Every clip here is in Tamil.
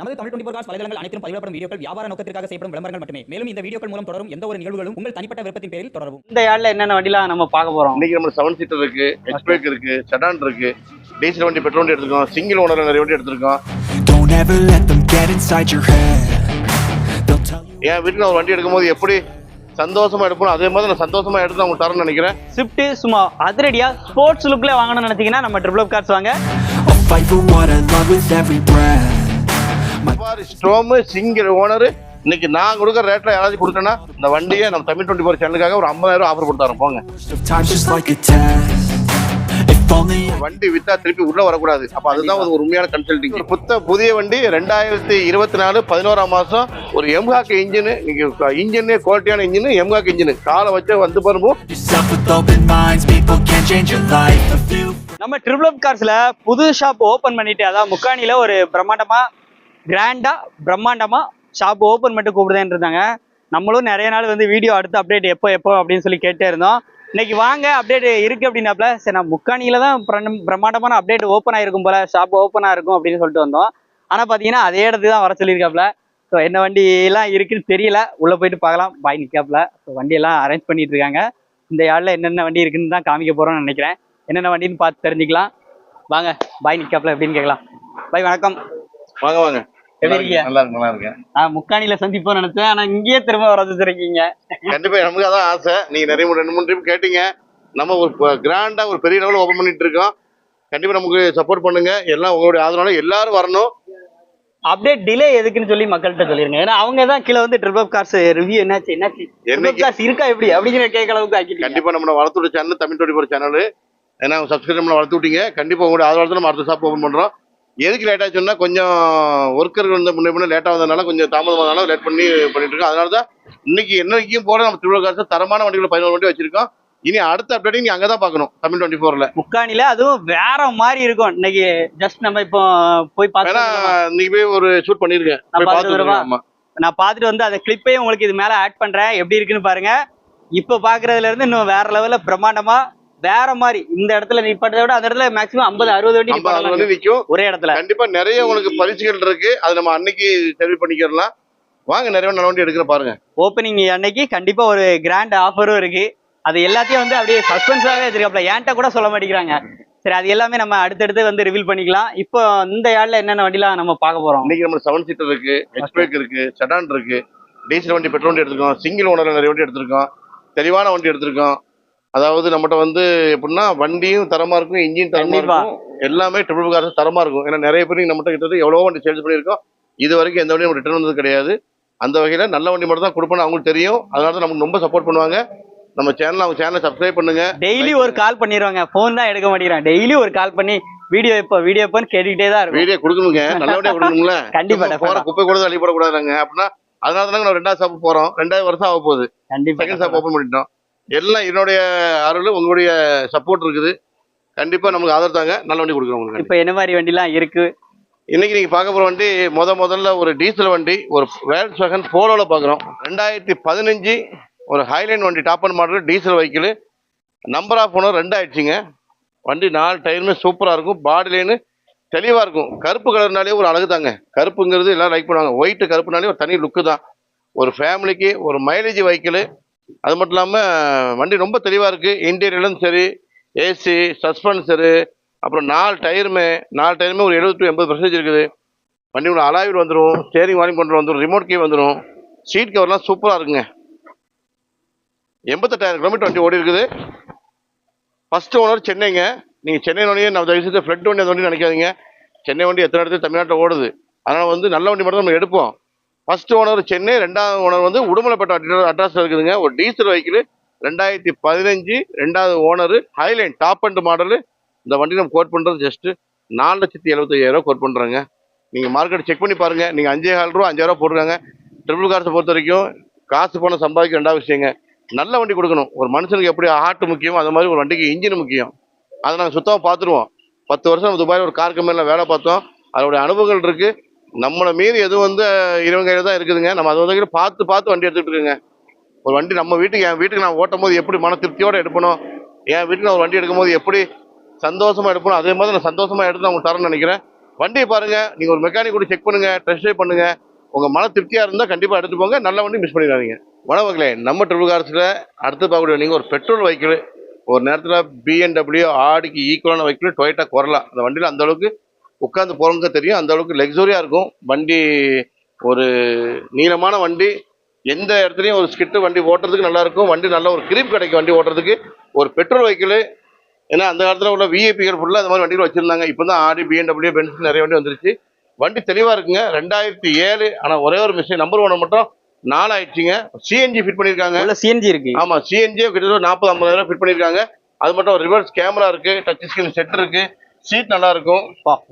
நமது தமிழ் டுவெண்டி காஸ் வலைதளங்கள் அனைத்தும் பதிவிடப்படும் வீடியோக்கள் வியாபார நோக்கத்திற்காக செய்யப்படும் விளம்பரங்கள் மட்டுமே. மேலும் இந்த வீடியோக்கள் மூலம் தொடரும் எந்த ஒரு நிகழ்வுகளும் உங்கள் தனிப்பட்ட விருப்பத்தின் பேரில் தொடரவும். இந்த யார்ட்ல என்னென்ன வண்டிலாம் நம்ம பார்க்க போறோம்? இன்னைக்கு நம்ம செவன் சீட்டர் இருக்கு எக்ஸ்பேக் இருக்கு செடான் இருக்கு. டீசல் வண்டி பெட்ரோல் வண்டி எடுத்திருக்கோம். சிங்கிள் ஓனர் நிறைய வண்டி எடுத்திருக்கோம். Don't ever let them get inside your head. They'll tell you. என் வீட்டில் ஒரு வண்டி எடுக்கும்போது எப்படி சந்தோஷமா எடுப்போம் அதே மாதிரி நான் சந்தோஷமா எடுத்து அவங்க தரேன்னு நினைக்கிறேன். ஸ்விஃப்ட் சும்மா அதிரடியா ஸ்போர்ட்ஸ் லுக்ல வாங்கணும்னு நினைச்சீங்கன்னா நம்ம ட்ரிபிள் கார்ஸ் வாங்க. ஸ்ட்ரோமு சிங்கிள் ஓனர் இன்னைக்கு நான் கொடுக்குற ரேட்ல யாராவது கொடுத்தேன்னா இந்த வண்டியை நம்ம தமிழ் டுவெண்ட்டி ஃபோர் சேனலுக்காக ஒரு ஐம்பதாயிரம் ஆஃபர் கொடுத்தாரோம் போங்க. வண்டி வித்தா திருப்பி உள்ள வரக்கூடாது. அப்ப அதுதான் ஒரு உண்மையான கன்சல்டிங் புத்த புதிய வண்டி ரெண்டாயிரத்தி இருபத்தி நாலு பதினோராம் மாசம் ஒரு எம்ஹாக் இன்ஜின் நீங்க இன்ஜினே குவாலிட்டியான இன்ஜின் எம்ஹாக் இன்ஜின் காலை வச்சு வந்து பாருங்க. நம்ம ட்ரிபிள் கார்ஸ்ல புது ஷாப் ஓபன் பண்ணிட்டு அதான் முக்காணில ஒரு பிரம்மாண்டமா கிராண்டாக பிரம்மாண்டமாக ஷாப் ஓப்பன் பண்ணிட்டு கூப்பிடுதேன்னு இருந்தாங்க நம்மளும் நிறைய நாள் வந்து வீடியோ அடுத்த அப்டேட் எப்போ எப்போ அப்படின்னு சொல்லி கேட்டே இருந்தோம். இன்னைக்கு வாங்க அப்டேட் இருக்குது அப்படின்னாப்ல சரி நான் முக்காணியில் தான் பிரம்மாண்டமான அப்டேட் ஓப்பன் ஆகிருக்கும் போல் ஷாப் ஓப்பனாக இருக்கும் அப்படின்னு சொல்லிட்டு வந்தோம். ஆனால் பார்த்தீங்கன்னா அதே இடத்துக்கு தான் வர சொல்லியிருக்காப்ல ஸோ என்ன வண்டியெல்லாம் இருக்குதுன்னு இருக்குன்னு தெரியல. உள்ளே போயிட்டு பார்க்கலாம். பாய் நிற்காப்ல ஸோ வண்டியெல்லாம் அரேஞ்ச் பண்ணிட்டு இருக்காங்க. இந்த யார்ல என்னென்ன வண்டி இருக்குன்னு தான் காமிக்க போகிறோம்னு நினைக்கிறேன். என்னென்ன வண்டின்னு பார்த்து தெரிஞ்சுக்கலாம். வாங்க பாய் நிற்காப்ல எப்படின்னு கேட்கலாம். பாய் வணக்கம். வாங்க வாங்க. நல்லா இருக்கு நல்லா இருக்கேன் நான் முக்காணியில சந்திப்போம்னு நினைச்சேன் ஆனா இங்கேயே திரும்ப வர வச்சிருக்கீங்க. கண்டிப்பா நமக்கு அதான் ஆசை. நீங்க நிறைய மூணு- ரெண்டு மூணு ட்ரிப் கேட்டீங்க. நம்ம ஒரு கிராண்டா ஒரு பெரிய லெவலில் ஓப்பன் பண்ணிட்டு இருக்கோம். கண்டிப்பா நமக்கு சப்போர்ட் பண்ணுங்க. எல்லாம் உங்களுடைய ஆதரவால எல்லாரும் வரணும். அப்டேட் டிலே எதுக்குன்னு சொல்லி மக்கள்கிட்ட சொல்லிருங்க. ஏன்னா அவங்க தான் கீழே வந்து ட்ரிபிள் கார்ஸ் ரிவ்யூ என்னாச்சு என்னாச்சு? கார்ஸ் இருக்கா எப்படி? அப்படிங்கிற கேட்க அளவுக்கு ஆக்கிட்டீங்க. கண்டிப்பா நம்ம வளர்த்துடைய channel Tamil twenty four channel ஏன்னா சப்ஸ்கிரைப் வளர்த்து விட்டீங்க. கண்டிப்பா உங்களுடைய ஆதரவாளத்தில் நம்ம அடுத்த ஷாப் ஓப்பன் பண்றோம். எதுக்கு லேட் ஆச்சுன்னா கொஞ்சம் ஒர்க்கர்கள் வந்து முன்னே முன்னே லேட்டாக வந்ததுனால கொஞ்சம் தாமதமானாலும் லேட் பண்ணி பண்ணிட்டு இருக்கோம் அதனால தான் இன்னைக்கு என்னைக்கும் போல நம்ம திருவிழா காசு தரமான வண்டிகள் பதினோரு வண்டி வச்சிருக்கோம். இனி அடுத்த அப்டேட்டிங் நீங்க அங்கதான் பார்க்கணும் தமிழ் டுவெண்ட்டி ஃபோர்ல முக்காணில அதுவும் வேற மாதிரி இருக்கும். இன்னைக்கு ஜஸ்ட் நம்ம இப்போ போய் வேணா பார்த்து இன்னைக்கு போய் ஒரு ஷூட் பண்ணிருக்கேன் நான் பார்த்துட்டு நான் வந்து அந்த கிளிப்பையும் உங்களுக்கு இது மேல ஆட் பண்றேன். எப்படி இருக்குன்னு பாருங்க. இப்போ பாக்குறதுல இருந்து இன்னும் வேற லெவல்ல பிரம்மாண்டமா வேற மாதிரி இந்த இடத்துல நிப்பாட்டதை விட அந்த இடத்துல மேக்ஸிமம் ஐம்பது அறுபது வண்டி ஐம்பது வந்து விற்கும் ஒரே இடத்துல. கண்டிப்பா நிறைய உங்களுக்கு பரிசுகள் இருக்கு. அது நம்ம அன்னைக்கு சர்வீஸ் பண்ணிக்கிறலாம். வாங்க நிறைய நல்ல வண்டி எடுக்கிற பாருங்க. ஓப்பனிங் அன்னைக்கு கண்டிப்பா ஒரு கிராண்ட் ஆஃபரும் இருக்கு. அது எல்லாத்தையும் வந்து அப்படியே சஸ்பென்ஸாவே வச்சிருக்காப்ல ஏன்ட்ட கூட சொல்ல மாட்டேங்கிறாங்க. சரி அது எல்லாமே நம்ம அடுத்தடுத்து வந்து ரிவீல் பண்ணிக்கலாம். இப்போ இந்த யார்ட்ல என்னென்ன வண்டிலாம் நம்ம பார்க்க போறோம்? இன்னைக்கு நம்ம செவன் சீட்டர் இருக்கு எக்ஸ்பேக் இருக்கு செடான் இருக்கு. டீசல் வண்டி பெட்ரோல் வண்டி எடுத்திருக்கோம். சிங்கிள் ஓனர் நிறைய வண்டி எடுத்திருக்கோம். தெளிவான வண்டி எடுத்திருக்கோம். அதாவது நம்மகிட்ட வந்து எப்படின்னா வண்டியும் தரமா இருக்கும் இன்ஜின் தரமா. இருக்கும் எல்லாமே ட்ரிபிள் கார்ஸ் தரமா இருக்கும். ஏன்னா நிறைய பேர் நம்மகிட்ட கிட்ட எவ்வளவோ வண்டி சேல்ஸ் பண்ணியிருக்கோம். இது வரைக்கும் எந்த வண்டியும் ரிட்டர்ன் வந்தது கிடையாது. அந்த வகையில நல்ல வண்டி மட்டும் தான் கொடுப்போம்னு அவங்களுக்கு தெரியும். அதனால தான் நமக்கு ரொம்ப சப்போர்ட் பண்ணுவாங்க. நம்ம சேனல் அவங்க சேனலை சப்ஸ்கிரைப் பண்ணுங்க. டெய்லி ஒரு கால் பண்ணிடுவாங்க ஃபோன் தான் எடுக்க மாட்டேங்கிறாங்க. டெய்லி ஒரு கால் பண்ணி வீடியோ எப்போ வீடியோ எப்போன்னு கேட்டுக்கிட்டே தான் இருக்கும். வீடியோ கொடுக்கணுங்க. நல்ல வண்டியா கொடுக்கணும்ல. கண்டிப்பா, சும்மா போற definitely. குப்பை கூட அள்ளி போடக்கூடாதுங்க. அப்படின்னா அதனால தானே நம்ம ரெண்டாவது ஷாப் போறோம். ரெண்டாவது வருஷம் ஆக போகுது செகண்ட் ஷாப் கண்டிப்பா. ஓப்பன் பண்ணிட்டோம். எல்லாம் என்னுடைய அருள் உங்களுடைய சப்போர்ட் இருக்குது. கண்டிப்பா நமக்கு ஆதரவு தாங்க. நல்ல வண்டி கொடுக்குறோம் உங்களுக்கு. இப்போ என்ன மாதிரி வண்டிலாம் இருக்கு? இன்னைக்கு நீங்க பார்க்க போற வண்டி முத முதல்ல ஒரு டீசல் வண்டி ஒரு வேல்ஸ் வேகன் போலோல பாக்குறோம் ரெண்டாயிரத்தி பதினஞ்சு ஒரு ஹைலைன் வண்டி top end model diesel vehicle number of owner ரெண்டு ஆயிடுச்சுங்க. வண்டி நாலு டயருமே சூப்பரா இருக்கும். பாடி லைனு தெளிவா இருக்கும். கருப்பு கலர்னாலே ஒரு அழகு தாங்க. கருப்புங்கிறது எல்லாரும் லைக் பண்ணுவாங்க. ஒயிட் கருப்புனாலே ஒரு தனி லுக்கு தான். ஒரு ஃபேமிலிக்கு ஒரு மைலேஜ் வெஹிக்கிள் அது மட்டும் இல்லாமல் வண்டி ரொம்ப தெளிவாக இருக்குது இன்டீரியரும் சரி ஏசி சஸ்பென்சரு அப்புறம் நாலு டயருமே நாலு டயருமே ஒரு எழுபத்தி எண்பது பர்சன்டேஜ் இருக்குது. வண்டி உள்ள அலாயில் வந்துடும் ஸ்டேரிங் வாரிங் கொண்டு வந்துடும் ரிமோட் கீ வந்துடும் சீட் கவர்லாம் சூப்பராக இருக்குங்க. எண்பத்தெட்டாயிரம் கிலோமீட்டர் வண்டி ஓடி இருக்குது. ஃபஸ்ட்டு ஓனர் சென்னைங்க. நீங்கள் சென்னை வண்டியே நம்ம தயவு ஃப்ளட் வண்டி அந்த வண்டி நினைக்காதீங்க. சென்னை வண்டி எத்தனை இடத்துல தமிழ்நாட்டில் ஓடுது. அதனால் வந்து நல்ல வண்டி மட்டும் தான் நம்ம எடுப்போம். ஃபர்ஸ்ட் ஓனர் சென்னை ரெண்டாவது ஓனர் வந்து உடுமலைப்பட்ட அட்ரஸ் இருக்குதுங்க. ஒரு டீசல் வெஹிக்கிள் ரெண்டாயிரத்தி பதினஞ்சு ரெண்டாவது owner highline top end model இந்த வண்டி நம்ம கோட் பண்ணுறது ஜஸ்ட்டு நாலு லட்சத்தி எழுபத்தையாயிரம் கோட் பண்ணுறாங்க நீங்கள் மார்க்கெட் செக் பண்ணி பாருங்கள் நீங்கள் அஞ்சே கால் ரூபா அஞ்சாயிரம் போட்டுருக்காங்க. ட்ரிபிள் கார்ஸை பொறுத்த வரைக்கும் காசு பணம் சம்பாதிக்க ரெண்டாவது விஷயங்க. நல்ல வண்டி கொடுக்கணும். ஒரு மனுஷனுக்கு எப்படி ஹார்ட் முக்கியம் அது மாதிரி ஒரு வண்டிக்கு இன்ஜின் முக்கியம். அதை நாங்கள் சுத்தமாக பார்த்துருவோம். பத்து வருஷம் நம்ம துபாயில் ஒரு கார் கம்பெனியில் வேலை பார்த்தோம். அதோடைய அனுபவங்கள் இருக்குது நம்மளை மீறி எதுவும் வந்து இவங்க கையில் தான் இருக்குதுங்க. நம்ம அதை வந்து பார்த்து பார்த்து வண்டி எடுத்துகிட்டு இருக்குங்க. ஒரு வண்டி நம்ம வீட்டுக்கு என் வீட்டுக்கு நான் ஓட்டும் போது எப்படி மன திருப்தியோடு எடுக்கணும் என் வீட்டுக்கு நான் ஒரு வண்டி எடுக்கும்போது எப்படி சந்தோஷமாக எடுக்கணும் அதே மாதிரி நான் சந்தோஷமாக எடுத்து நான் உங்களுக்கு தரேன்னு நினைக்கிறேன். வண்டியை பாருங்கள் நீங்கள் ஒரு மெக்கானிக் கூட செக் பண்ணுங்கள் டெஸ்ட் ட்ரைவ் பண்ணுங்கள் உங்கள் மன திருப்தியாக இருந்தால் கண்டிப்பாக எடுத்து போங்க. நல்ல வண்டி மிஸ் பண்ணிடாதீங்க. வணவங்களே நம்ம ட்ரிபிள் கார்ஸ்ல அடுத்து பார்க்கக்கூடிய நீங்கள் ஒரு பெட்ரோல் வெஹிக்கிள் ஒரு நேரத்தில் பிஎன்டபிள்யூ ஆடிக்கு ஈக்குவலான வெஹிக்கிள் டொயட்டா குரலா அந்த வண்டியில் அந்தளவுக்கு உட்காந்து போறவங்க தெரியும். அந்த அளவுக்கு லக்ஸுரியா இருக்கும். வண்டி ஒரு நீளமான வண்டி. எந்த இடத்துலையும் ஒரு ஸ்கிட்டு வண்டி ஓட்டுறதுக்கு நல்லா இருக்கும். வண்டி நல்ல ஒரு கிரிப் கிடைக்கும் வண்டி ஓட்டுறதுக்கு. ஒரு பெட்ரோல் வெஹிக்கிள் ஏன்னா அந்த காலத்தில் உள்ள விஐபிகள் ஃபுல்லாக அந்த மாதிரி வண்டிகள் வச்சிருந்தாங்க. இப்போ தான் ஆடி பிஎன்டபிள்யூ பென்ஸ் நிறைய வண்டி வந்துருச்சு. வண்டி தெளிவாக இருக்குங்க. ரெண்டாயிரத்தி ஏழு ஆனால் ஒரே ஒரு மிஸ்டேக் நம்பர் ஒன் மட்டும் நாலு ஆயிடுச்சுங்க சிஎன்ஜி ஃபிட் பண்ணியிருக்காங்க. உள்ள சிஎன்ஜி இருக்கு. ஆமா சிஎன்ஜி கிட்டத்தட்ட நாற்பது ஐம்பதாயிரம் ஃபிட் பண்ணியிருக்காங்க. அது மட்டும் ரிவர்ஸ் கேமரா இருக்கு. டச் ஸ்கிரீன் செட் இருக்கு. சீட் நல்லா இருக்கும்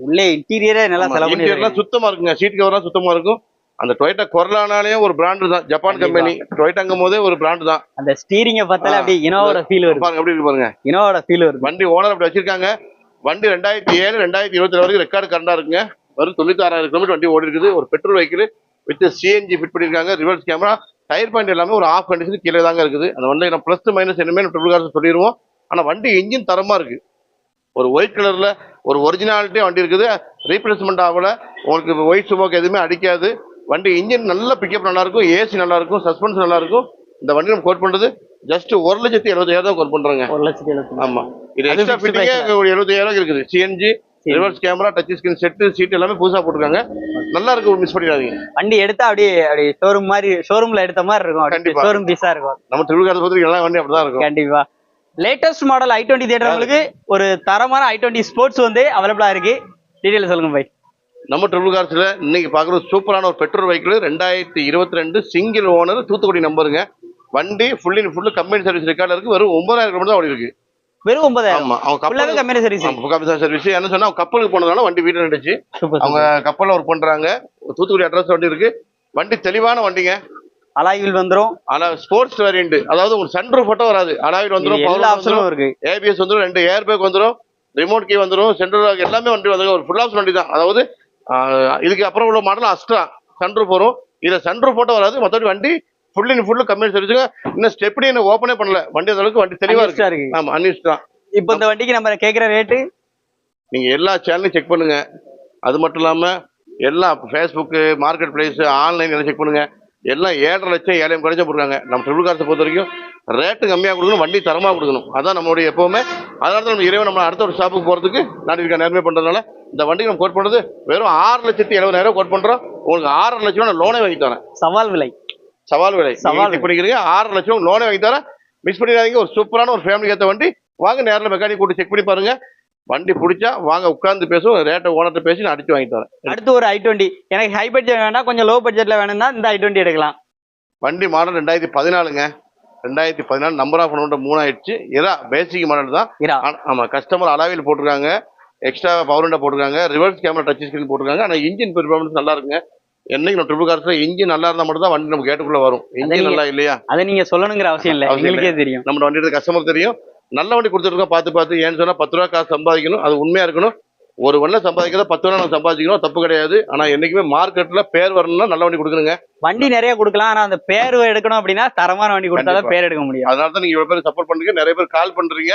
உள்ளே இன்டீரியரே நல்லா செலவு இன்டீரியர்லாம் சுத்தமா இருக்குங்க. சீட் கவர்லாம் சுத்தமா இருக்கும். அந்த டொயட்டா கொரலானாலே ஒரு பிராண்டு தான். ஜப்பான். கம்பெனி டொயட்டாங்கும் போதே ஒரு பிராண்டு தான். அந்த ஸ்டீரிங்க பார்த்தாலே. அப்படியே இனோவோட ஃபீல் வருது. பாருங்க எப்படி பாருங்க. இனோவோட ஃபீல் வருது. வண்டி ஓனர் அப்படி வச்சிருக்காங்க. வண்டி ரெண்டாயிரத்தி ஏழு ரெண்டாயிரத்தி இருபத்தி வரைக்கும் ரெக்கார்டு கரண்டா இருக்குங்க. வெறும் தொண்ணூத்தாறாயிரம் கிலோமீட்டர் வண்டி ஓடி இருக்குது. ஒரு petrol vehicle with CNG fit பண்ணியிருக்காங்க. ரிவர்ஸ் கேமரா டயர் பாயிண்ட் எல்லாமே ஒரு ஆஃப் கண்டிஷன் கீழே தாங்க இருக்குது. அந்த வண்டி நம்ம ப்ளஸ் மைனஸ் என்னமே ட்ரிபிள் கார்ஸ் சொல்லிடுவோம் ஆனால் வண்டி இன்ஜின் தரமா இருக்கு. ஒரு ஒயிட் கலர்ல ஒரு ஒரிஜினாலிட்டி வண்டி இருக்குது. ரீப்ளேஸ்மெண்ட் ஆகல. உங்களுக்கு ஒயிட் ஸ்மோக் எதுவுமே அடிக்காது. வண்டி இன்ஜின் நல்ல பிக்கப் நல்லா இருக்கும் ஏசி நல்லா இருக்கும் சஸ்பென்ஸ் நல்லா இருக்கும் இந்த வண்டி நம்ம கோட் பண்றது ஜஸ்ட் ஒரு லட்சத்தி எழுபதாயிரம் தான் கோட் பண்றாங்க. ஒரு லட்சத்தி எழுபத்தி ஆமா. இது எக்ஸ்ட்ரா ஃபிட்டிங்கே எழுபதாயிரம் இருக்குது. CNG. Reverse camera touch screen set seat எல்லாமே புதுசா போட்டிருக்காங்க. நல்லா இருக்கு மிஸ் பண்ணிடாதீங்க. வண்டி எடுத்தா அப்படியே அப்படியே ஷோரூம் மாதிரி ஷோரூம்ல எடுத்த மாதிரி இருக்கும். கண்டிப்பா. ஷோரூம் பீஸா இருக்கும். நம்ம திருவிழா பொறுத்த எல்லா வண்டி அப்படிதான் இருக்கும். கண்டிப்பா. லேட்டஸ்ட் மாடல் ஐ டுவெண்ட்டி தேடுறவங்களுக்கு ஒரு தரமான ஐ டுவெண்ட்டி ஸ்போர்ட்ஸ் வந்து அவைலபிளா இருக்கு. டீடைல் சொல்லுங்க பை நம்ம ட்ரிபிள் கார்ஸ்ல இன்னைக்கு பாக்குறது சூப்பரான ஒரு பெட்ரோல் வெஹிக்கிள் ரெண்டாயிரத்தி இருபத்தி ரெண்டு சிங்கிள் ஓனர் தூத்துக்குடி நம்பருங்க. வண்டி full in full company service ரெக்கார்ட்ல இருக்கு. வெறும் ஒன்பதாயிரம் கிலோமீட்டர் தான் ஓடி இருக்கு. வெறும் ஒன்பதாயிரம்? ஆமா அவங்க கப்பல் கம்பெனி சர்வீஸ் கம்பெனி சர்வீஸ் என்ன சொன்னா அவங்க கப்பலுக்கு போனதுனால வண்டி வீடு நின்றுச்சு அவங்க கப்பல்ல ஒர்க் பண்றாங்க. தூத்துக்குடி அட்ரஸ் வண்டி இருக்கு. வண்டி தெளிவான வண்டிங்க. அலாயில் வந்துரும். ஆனா ஸ்போர்ட்ஸ் வேரியன்ட் அதாவது உங்களுக்கு சன்ரூஃப் மட்டும் வராது. இது எல்லா பவர் ஆப்ஷனும் இருக்கு. ஏபிஎஸ் வந்துடும் ரெண்டு ஏர் பேக் வந்துடும் ரிமோட் கீ வந்துடும் சென்ட்ரல் லாக் எல்லாமே வண்டி வந்து ஒரு ஃபுல் ஆப்ஷன் வண்டி தான். அதாவது இதுக்கு அப்புறம் உள்ள மாடல் அஸ்ட்ரா சன்ரூஃப் வரும் இதுல சன்ரூஃப் மட்டும் வராது. மற்றபடி வண்டி ஃபுல் இன் ஃபுல்லு கம்பெனி சர்வீஸுங்க இன்னும் ஸ்டெப்னி என்ன ஓப்பனே பண்ணல. வண்டி அந்த அளவுக்கு வண்டி தெளிவா இருக்கு. ஆமா அன்யூஸ் தான். இப்போ இந்த வண்டிக்கு நம்ம கேக்குற ரேட்டு நீங்க எல்லா சேனலையும் செக் பண்ணுங்க. அது மட்டும் இல்லாம எல்லா ஃபேஸ்புக்கு மார்க்கெட் பிளேஸ் ஆன்லைன் எல்லாம் செக் பண்ணுங்க. எல்லாம் ஏழரை லட்சம் ஏழையம் குறைஞ்சா போடுறாங்க நம்ம ட்ரிபிள் கார்ஸை பொறுத்த வரைக்கும் ரேட்டு கம்மியாக கொடுக்கணும் வண்டி தரமாக கொடுக்கணும். அதான் நம்மளுடைய எப்பவுமே அதனால தான் நம்ம இறைவன் நம்ம அடுத்த ஒரு ஷாப்புக்கு போகிறதுக்கு இருக்க நேர்மை பண்ணுறதுனால இந்த வண்டிக்கு நம்ம கோட் பண்ணுறது வெறும் ஆறு லட்சத்தி எழுபதாயிரம் கோட் பண்ணுறோம் உங்களுக்கு ஆறரை லட்சம் நான் லோனே வாங்கி தரேன். சவால் விலை. சவால் விலை. சவால் பண்ணிக்கிறீங்க ஆறரை லட்சம் லோனே வாங்கி தரேன். மிஸ் பண்ணிடாதீங்க ஒரு சூப்பரான ஒரு ஃபேமிலி ஏற்ற வண்டி. வாங்க நேரில் மெக்கானிக் கூட்டி செக் பண்ணி பாருங்க. வண்டி பிடிச்சா வாங்க உட்காந்து பேசுவோம் ரேட்டை ஓனர்கிட்ட பேசி நான் அடிச்சு வாங்கி தரேன் அடுத்து ஒரு ஐ டுவெண்ட்டி எனக்கு ஹை பட்ஜெட் வேணா கொஞ்சம் லோ பட்ஜெட்ல வேணும்னா இந்த ஐ டுவெண்ட்டி எடுக்கலாம். வண்டி மாடல் ரெண்டாயிரத்தி பதினாலுங்க. ரெண்டாயிரத்தி பதினாலு நம்பர் ஆஃப் ஒன்று மூணு ஆயிடுச்சு இதா பேசிக் மாடல் தான். இரா. ஆனா- ஆமா கஸ்டமர் அலாவில் போட்டிருக்காங்க. எக்ஸ்ட்ரா பவர் விண்டோ போட்டிருக்காங்க. ரிவர்ஸ் கேமரா டச் ஸ்கிரீன் போட்டிருக்காங்க. ஆனால் இன்ஜின் பெர்ஃபார்மன்ஸ் நல்லா இருக்குங்க. என்னைக்கு நம்ம ட்ரிபிள் கார்ஸ்ல இன்ஜின் நல்லா இருந்தால் மட்டும் தான் வண்டி நம்ம கேட்டுக்குள்ள வரும். இன்ஜின் நல்லா இல்லையா? அதை நீங்க சொல்லணுங்கிற அவசியம் இல்ல. அவசியம் தெரியும். நம்ம வண்டி எடுத்த கஸ்டமர் தெரியும். நல்ல வண்டி கொடுத்துருக்கோம் பார்த்து பார்த்து. ஏன்னு சொன்னா பத்து ரூபா காசு சம்பாதிக்கணும். அது உண்மையா இருக்கணும். ஒரு வண்டில சம்பாதிக்கிறத பத்து ரூபா நம்ம சம்பாதிக்கணும் தப்பு கிடையாது. ஆனா என்னைக்குமே மார்க்கெட்ல பேர் வரணும்னா நல்ல வண்டி கொடுக்கணுங்க. வண்டி நிறைய கொடுக்கலாம். ஆனா அந்த பேர் எடுக்கணும் அப்படின்னா தரமான வண்டி கொடுத்தாதான் கண்டிப்பா. பேர் எடுக்க முடியும். அதனால தான் நீங்க இவ்வளவு பேர் சப்போர்ட் பண்றீங்க. நிறைய பேர் கால் பண்றீங்க.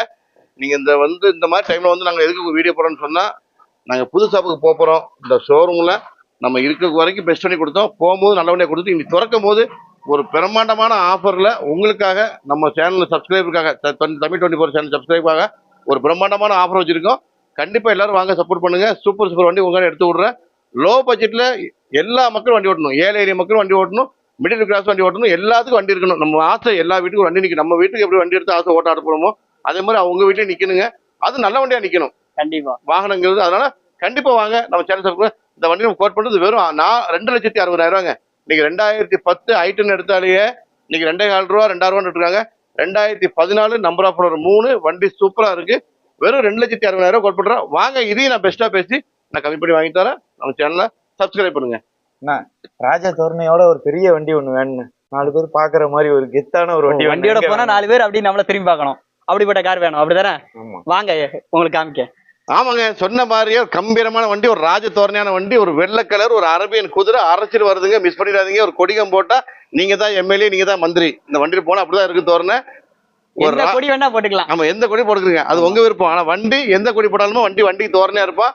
நீங்க இந்த வந்து இந்த மாதிரி டைம்ல வந்து நாங்க எதுக்கு வீடியோ போறோம்னு சொன்னா நாங்க புது ஷாப்புக்கு போக போறோம். இந்த ஷோரூம்ல நம்ம இருக்க வரைக்கும் பெஸ்ட் பண்ணி கொடுத்தோம். போகும்போது நல்ல வண்டியை கொடுத்து இன்னைக்கு திறக்கும் போது ஒரு பிரம்மாண்டமான ஆஃபர்ல உங்களுக்காக நம்ம சேனல் சப்ஸ்கிரைபருக்காக தமிழ் டுவெண்ட்டி ஃபோர் சேனல் சப்ஸ்கிரைபாக ஒரு பிரம்மாண்டமான ஆஃபர் வச்சிருக்கோம். கண்டிப்பா எல்லாரும் வாங்க சப்போர்ட் பண்ணுங்க. சூப்பர் சூப்பர் வண்டி உங்க எடுத்து விடுறேன். லோ பட்ஜெட்ல எல்லா மக்களும் வண்டி ஓட்டணும். ஏழை ஏரியா மக்களும் வண்டி ஓட்டணும். மிடில் கிளாஸ் வண்டி ஓட்டணும். எல்லாத்துக்கும் வண்டி இருக்கணும். நம்ம ஆசை எல்லா வீட்டுக்கும் வண்டி நிற்கும் நம்ம வீட்டுக்கு எப்படி வண்டி எடுத்து ஆசை ஓட்ட அனுப்புறோமோ அதே மாதிரி அவங்க வீட்லயும் நிக்கணுங்க. அது நல்ல வண்டியா நிக்கணும். கண்டிப்பா. வாகனங்கிறது அதனால கண்டிப்பா வாங்க. நம்ம சேனல் சப்ஸ்கிரைப் இந்த வண்டி நம்ம கோட் பண்றது வெறும் நான் ரெண்டு லட்சத்தி அறுபதாயிரம் ரூபாங்க. இன்னைக்கு ரெண்டாயிரத்தி பத்து ஐட்டன் எடுத்தாலேயே இன்னைக்கு ரெண்டே கால் ரூபா ரெண்டாயிரம் ரூபா இருக்காங்க ரெண்டாயிரத்தி பதினாலு நம்பர் ஆஃப் மூணு வண்டி சூப்பரா இருக்கு. வெறும் ரெண்டு லட்சத்தி அறுபதாயிரம் கோட் பண்றேன் வாங்க இதையும் நான் பெஸ்டா பேசி நான் கம்மி பண்ணி வாங்கி தரேன். நம்ம சேனலை சப்ஸ்கிரைப் பண்ணுங்க. ராஜா தோரணையோட ஒரு பெரிய வண்டி ஒண்ணு வேணும் நாலு பேர் பாக்குற மாதிரி ஒரு கெத்தான ஒரு வண்டி வண்டியோட. போனா நாலு பேர் அப்படி நம்மள திரும்பி பார்க்கணும். அப்படிப்பட்ட கார் வேணும். அப்படிதானே வாங்க உங்களுக்கு காமிக்க. ஆமாங்க சொன்ன மாதிரியே ஒரு கம்பீரமான வண்டி ஒரு ராஜ தோரணையான வண்டி ஒரு வெள்ளை கலர் ஒரு அரபியன் குதிரை அரைச்சிட்டு வருதுங்க மிஸ் பண்ணிடாதீங்க. ஒரு கொடிகம் போட்டா நீங்க தான் எம்எல்ஏ நீங்க தான் மந்திரி. இந்த வண்டியில போனா அப்படிதான் இருக்கு தோரணை. ஒரு கொடி வேணா போட்டுக்கலாம். ஆமா எந்த கொடி போட்டுக்கிறீங்க? அது உங்க விருப்பம். ஆனா வண்டி எந்த கொடி போட்டாலுமே வண்டி வண்டி தோரணையா இருப்பா.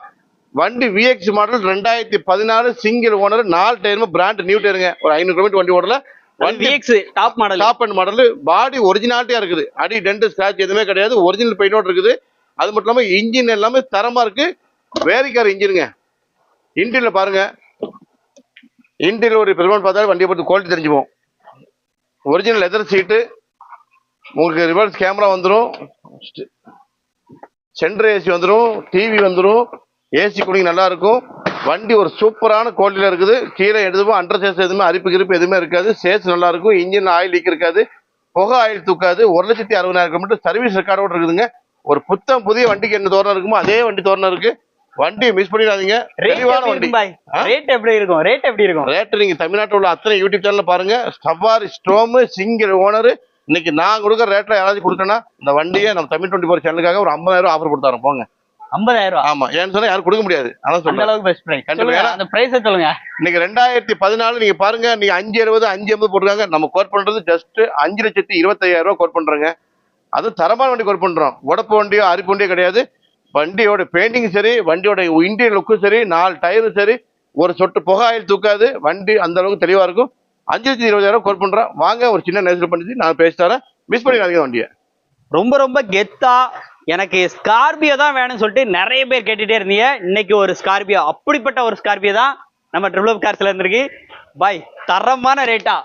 வண்டி விஎக்ஸ் மாடல் ரெண்டாயிரத்தி பதினாலு சிங்கிள் ஓனர் நாலு டயருமே பிராண்ட் நியூ டயருங்க. ஒரு ஐநூறு கிலோமீட்டர் வண்டி ஓடல. Top model top end model body ஒரிஜினாலிட்டியா இருக்குது. அடி டென்ட் ஸ்கிராச் எதுவுமே கிடையாது. ஒரிஜினல் பெயிண்டோட இருக்குது. அது மட்டும் இல்லாமல் இன்ஜின் எல்லாமே தரமாக இருக்கு. வேரிக்கார் இன்ஜினுங்க இன்டீரியர் பாருங்க. இன்டீரியர் ஒரு பெருமாள் பார்த்தா வண்டியை பற்றி குவாலிட்டி தெரிஞ்சுப்போம் ஒரிஜினல் லெதர் சீட்டு உங்களுக்கு ரிவர்ஸ் கேமரா வந்துடும் சென்டர் ஏசி வந்துடும் டிவி வந்துடும் ஏசி குடிங்க நல்லாயிருக்கும் வண்டி ஒரு சூப்பரான குவாலிட்டியில் இருக்குது. கீழே எதுவும் அண்டர் சேஸ் எதுவுமே அரிப்பு கிரிப்பு எதுவுமே இருக்காது. சேஸ் நல்லாயிருக்கும் இன்ஜின் ஆயில் லீக் இருக்காது. புகை ஆயில் தூக்காது. ஒரு லட்சத்தி அறுபதாயிரம் கிலோமீட்டர் சர்வீஸ் ரெக்கார்டோடு இருக்குதுங்க. ஒரு புத்தம் புதிய வண்டிக்கு என்ன தோரணம் இருக்குமோ அதே வண்டி தோரணம் இருக்கு. வண்டியை மிஸ் பண்ணிடாதீங்க. ரேட் தெளிவான வண்டி? ரேட் எப்படி இருக்கும்? ரேட் எப்படி இருக்கும்? ரேட்டு நீங்க தமிழ்நாட்டில் உள்ள அத்தனை யூடியூப் சேனல்ல பாருங்க. சவாரி ஸ்ட்ரோமு சிங்கிள் ஓனர் இன்னைக்கு நான் கொடுக்குற ரேட்ல யாராவது கொடுத்தேன்னா இந்த வண்டியை நம்ம தமிழ் டுவெண்ட்டி ஃபோர் சேனலுக்காக ஒரு ஐம்பதாயிரம் ஆஃபர் கொடுத்தாரு போங்க. ஐம்பதாயிரம் ஆமா. ஏன்னு சொன்னா யாரும் கொடுக்க முடியாது. அதான் சொல்றேன். அளவுக்கு பெஸ்ட் பிரைஸ் கண்டிப்பா. சொல்லுங்க அந்த பிரைஸ் சொல்லுங்க. இன்னைக்கு ரெண்டாயிரத்தி பதினாலு நீங்க பாருங்க நீங்க அஞ்சு எழுபது அஞ்சு எண்பது போட்டுருக்காங்க. நம்ம கோட் பண்றது ஜஸ்ட் அஞ்சு லட்சத்தி இருபத்தையாயிரம் ரூபாய் கோட் பண்றோங்க. அது தரமான வண்டி கோட் பண்ணுறோம் உடப்பு வண்டியோ அரிப்பு வண்டியோ கிடையாது. வண்டியோட பெயிண்டிங் சரி வண்டியோட இன்டீரியர் லுக்கும் சரி நாலு டயரும் சரி ஒரு சொட்டு புகை ஆயில் தூக்காது வண்டி அந்த அளவுக்கு தெளிவாக இருக்கும். அஞ்சு லட்சத்தி இருபதாயிரம் கோட் பண்ணுறோம் வாங்க ஒரு சின்ன நேசல் பண்ணி நான் பேசி தரேன் மிஸ் பண்ணிடாதீங்க வண்டியை. ரொம்ப ரொம்ப கெத்தா. எனக்கு ஸ்கார்பியோ தான் வேணும்னு சொல்லிட்டு நிறைய பேர் கேட்டுட்டே இருந்தீங்க. இன்னைக்கு ஒரு ஸ்கார்பியோ அப்படிப்பட்ட ஒரு ஸ்கார்பியோ தான் நம்ம ட்ரிபிள் கார்ஸ்ல இருந்திருக்கு. பாய் தரமான ரேட்டா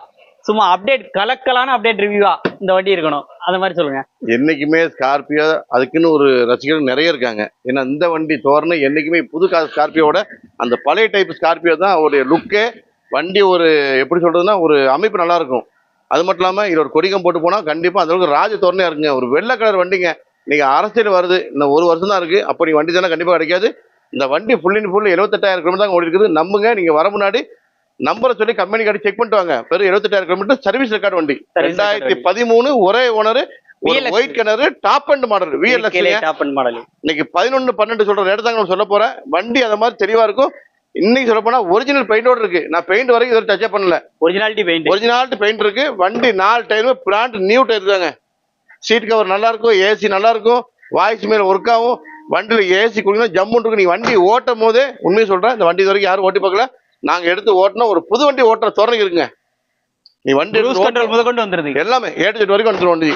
சும்மா அப்டேட் கலக்கலான அப்டேட் ரிவ்யூவா இந்த வண்டி இருக்கணும். அந்த மாதிரி சொல்லுங்க. என்னைக்குமே ஸ்கார்பியோ அதுக்குன்னு ஒரு ரசிகர்கள் நிறைய இருக்காங்க. ஏன்னா இந்த வண்டி தோரணை என்னைக்குமே புது கார் ஸ்கார்பியோட அந்த பழைய டைப் ஸ்கார்பியோ தான் ஒரு லுக்கே வண்டி ஒரு எப்படி சொல்றதுன்னா ஒரு அமைப்பு நல்லா இருக்கும் அது மட்டும் இல்லாமல் இது ஒரு கொடிக்கம் போட்டு போனால் கண்டிப்பாக அந்த அளவுக்கு ராஜ தோரணையாக இருக்குங்க. ஒரு வெள்ளை கலர் வண்டிங்க. நீங்கள் அரசியல் வருது. இன்னும் ஒரு வருஷம் தான் இருக்கு. அப்படி வண்டி தானே கண்டிப்பாக கிடைக்காது. இந்த வண்டி ஃபுல் அண்ட் ஃபுல் எழுபத்தெட்டாயிரம் கிலோமீட்டர் தான் ஓடி இருக்குது நம்புங்க. நீங்கள் வர முன்னாடி நம்பரை சொல்லி கம்பெனி கார்டு செக் பண்ணிட்டு வாங்க. வெறும் எழுபத்தெட்டாயிரம் கிலோமீட்டர் சர்வீஸ் ரெக்கார்டு வண்டி. ரெண்டாயிரத்தி பதிமூணு ஒரே ஓனர். ஒயிட் கிணறு top end model VLS top end model இன்னைக்கு பதினொன்னு பன்னெண்டு சொல்ற ரேட் தாங்க சொல்ல போறேன். வண்டி அந்த மாதிரி தெளிவா இருக்கும். இன்னைக்கு சொல்ல போனா ஒரிஜினல் பெயிண்டோட இருக்கு. நான் பெயிண்ட் வரைக்கும் இது டச் பண்ணல. ஒரிஜினாலிட்டி பெயிண்ட் ஒரிஜினாலிட்டி பெயிண்ட் இருக்கு. வண்டி நாலு டயருமே பிராண்ட் நியூ டயர் தாங்க. சீட் கவர் நல்லா இருக்கும். ஏசி நல்லா இருக்கும். வாய்ஸ் மேல ஒர்க் ஆகும். வண்டியில ஏசி குடிக்கணும் ஜம்முன்னு இருக்கும் நீ வண்டி ஓட்டும் போதே உண்மையை சொல்றேன். இந்த வண்டி வரைக்கும் யாரும் ஓட்டி பார்க்கல. நாங்க எடுத்து ஓட்டினா ஒரு புது வண்டி ஓட்டுற திறனை இருக்குங்க. நீ வண்டி கண்ட்ரோல் முத கொண்டு வந்துருது. எல்லாமே ஏ டு வரைக்கும் வந்துடும் வண்டி.